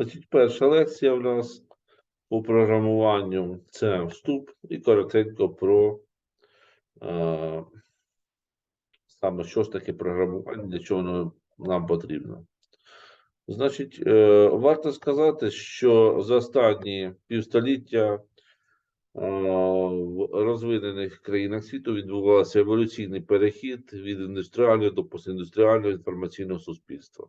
Значить, перша лекція в нас по програмуванню це вступ і коротенько про е, саме що ж таке програмування, для чого воно нам потрібно. Значить, е, варто сказати, що за останні півстоліття е, в розвинених країнах світу відбувався еволюційний перехід від індустріального до постіндустріального інформаційного суспільства.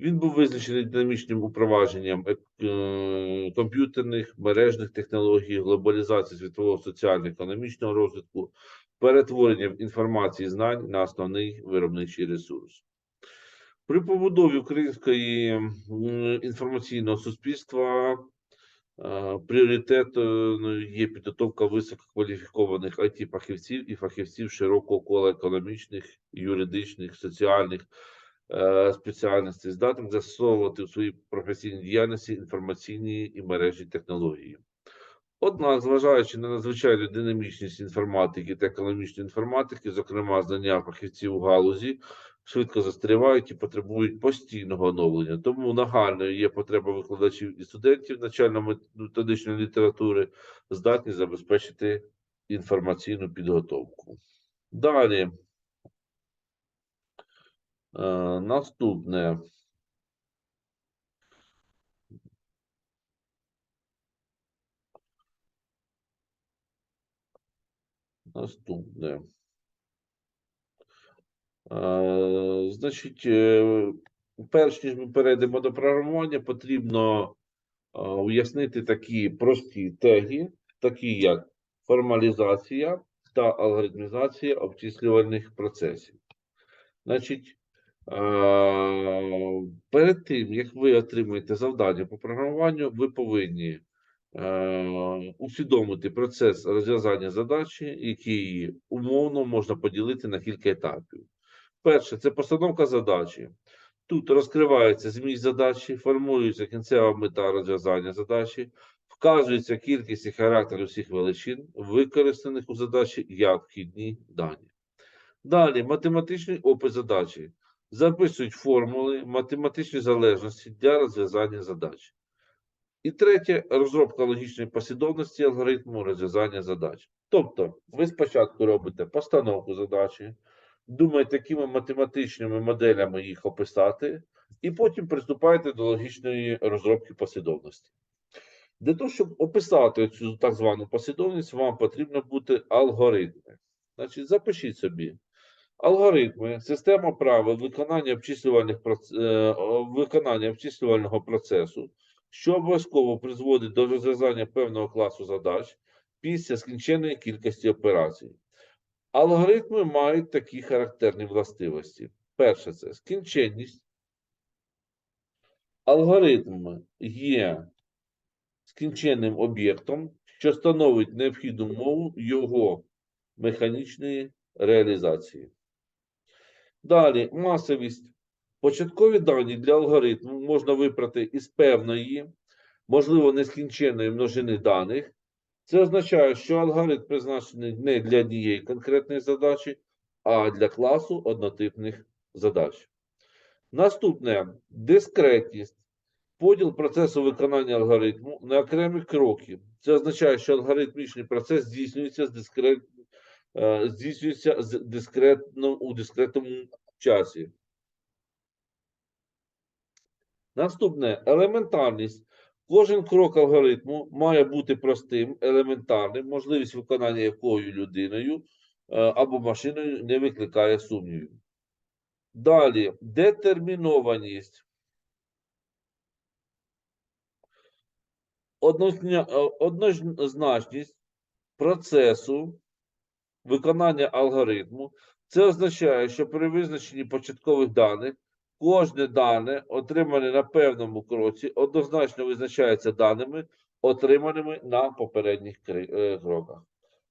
Він був визначений динамічним упровадженням е, комп'ютерних мережних технологій, глобалізації світового соціально-економічного розвитку, перетворенням інформації і знань на основний виробничий ресурс. При побудові української інформаційного суспільства е, пріоритетом є підготовка висококваліфікованих it фахівців і фахівців широкого кола економічних, юридичних, соціальних спеціальностей, здатних застосовувати в своїй професійній діяльності інформаційні і мережі технології. Однак, зважаючи на надзвичайну динамічність інформатики та економічної інформатики, зокрема знання фахівців у галузі, швидко застрівають і потребують постійного оновлення. Тому нагальною є потреба викладачів і студентів навчально-методичної літератури, здатні забезпечити інформаційну підготовку. Далі. Е, наступне. Наступне. Е, Значить, е, перш ніж ми перейдемо до програмування, потрібно уяснити такі прості теги, такі як формалізація та алгоритмізація обчислювальних процесів. Значить, перед тим, як ви отримаєте завдання по програмуванню, ви повинні е, усвідомити процес розв'язання задачі, який умовно можна поділити на кілька етапів. Перше це постановка задачі. Тут розкривається зміст задачі, формується кінцева мета розв'язання задачі, вказується кількість і характер усіх величин, використаних у задачі як вхідні дані. Далі математичний опис задачі. Записують формули, математичні залежності для розв'язання задач. І третє розробка логічної послідовності алгоритму розв'язання задач. Тобто, ви спочатку робите постановку задачі, думаєте, якими математичними моделями їх описати, і потім приступаєте до логічної розробки послідовності. Для того, щоб описати цю так звану послідовність, вам потрібно бути алгоритми. Значить, запишіть собі. Алгоритми, система правил виконання обчислювальних е, виконання обчислювального процесу, що обов'язково призводить до розв'язання певного класу задач після скінченої кількості операцій. Алгоритми мають такі характерні властивості. Перше це скінченність. Алгоритм є скінченним об'єктом, що становить необхідну мову його механічної реалізації. Далі масовість. Початкові дані для алгоритму можна вибрати із певної, можливо, нескінченної множини даних. Це означає, що алгоритм призначений не для однієї конкретної задачі, а для класу однотипних задач. Наступне дискретність. Поділ процесу виконання алгоритму на окремі кроки. Це означає, що алгоритмічний процес здійснюється з дискрет... е, здійснюється з дискретно, у дискретному часі. Наступне елементарність. Кожен крок алгоритму має бути простим, елементарним, можливість виконання якою людиною е, або машиною не викликає сумнівів. Далі детермінованість. Е, Однозначність процесу виконання алгоритму. Це означає, що при визначенні початкових даних кожне дане, отримане на певному кроці, однозначно визначається даними, отриманими на попередніх е, кроках.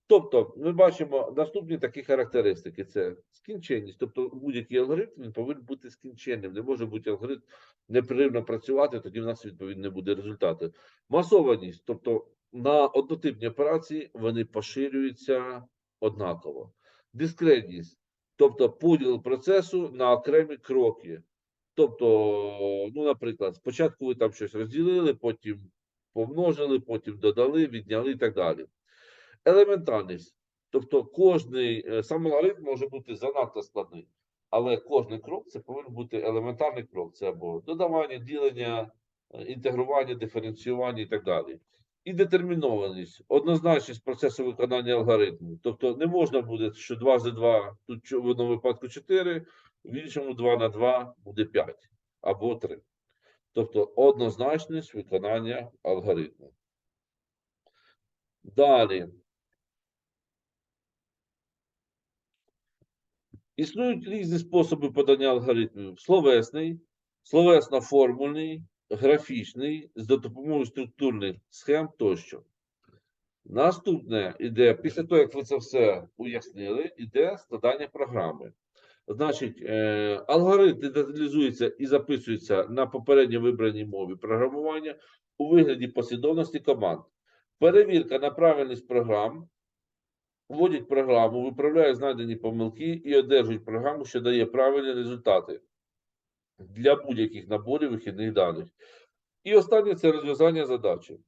Тобто, ми бачимо наступні такі характеристики: це скінченність. Тобто, будь-який алгоритм повинен бути скінченним. Не може бути алгоритм непреривно працювати, тоді в нас відповідно не буде результату. Масованість, тобто на однотипні операції вони поширюються однаково. Дискретність, тобто поділ процесу на окремі кроки. Тобто, ну, наприклад, спочатку ви там щось розділили, потім помножили, потім додали, відняли і так далі. Елементарність. Тобто, кожний е, сам алгоритм може бути занадто складний, але кожний крок це повинен бути елементарний крок. Це або додавання, ділення, е, інтегрування, диференціювання і так далі. І детермінованість, однозначність процесу виконання алгоритму. Тобто не можна буде, що 2 за 2, тут в одному випадку 4, в іншому 2 на 2 буде 5 або 3. Тобто однозначність виконання алгоритму. Далі. Існують різні способи подання алгоритмів: словесний, словесно-формульний, графічний, з допомогою структурних схем тощо. Наступне іде, після того, як ви це все уяснили, іде складання програми. Значить, е, алгоритм деталізується і записується на попередньо вибраній мові програмування у вигляді послідовності команд. Перевірка на правильність програм вводять програму, виправляють знайдені помилки і одержують програму, що дає правильні результати для будь-яких наборів вихідних даних. І останнє це розв'язання задачі.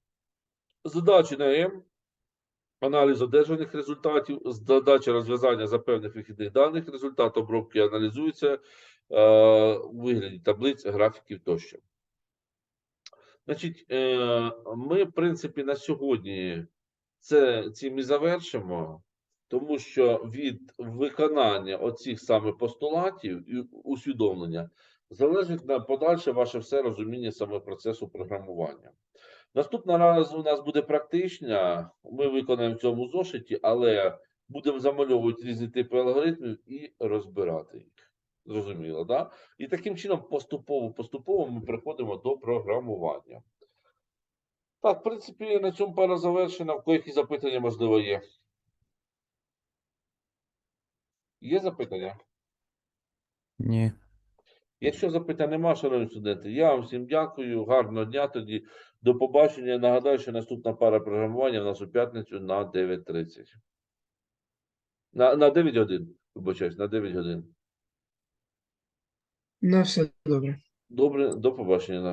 Задачі на М, аналіз одержаних результатів, задача розв'язання за певних вихідних даних, результат обробки аналізується е, у вигляді таблиць, графіків тощо. Значить, е, ми, в принципі, на сьогодні це цим і завершимо, тому що від виконання оцих саме постулатів і усвідомлення залежить на подальше ваше все розуміння саме процесу програмування. Наступна раз у нас буде практична. Ми виконаємо в цьому зошиті, але будемо замальовувати різні типи алгоритмів і розбирати їх. Зрозуміло, да? І таким чином поступово поступово ми приходимо до програмування. Так, в принципі, на цьому пара завершена. В якісь запитання, можливо, є. Є запитання? Ні. Якщо запитань нема, шановні студенти, я вам всім дякую. Гарного дня тоді. До побачення. Нагадаю, що наступна пара програмування в нас у п'ятницю на 9.30. На, на 9 годин. Вибачаюсь, на 9 годин. На все добре. Добре, до побачення.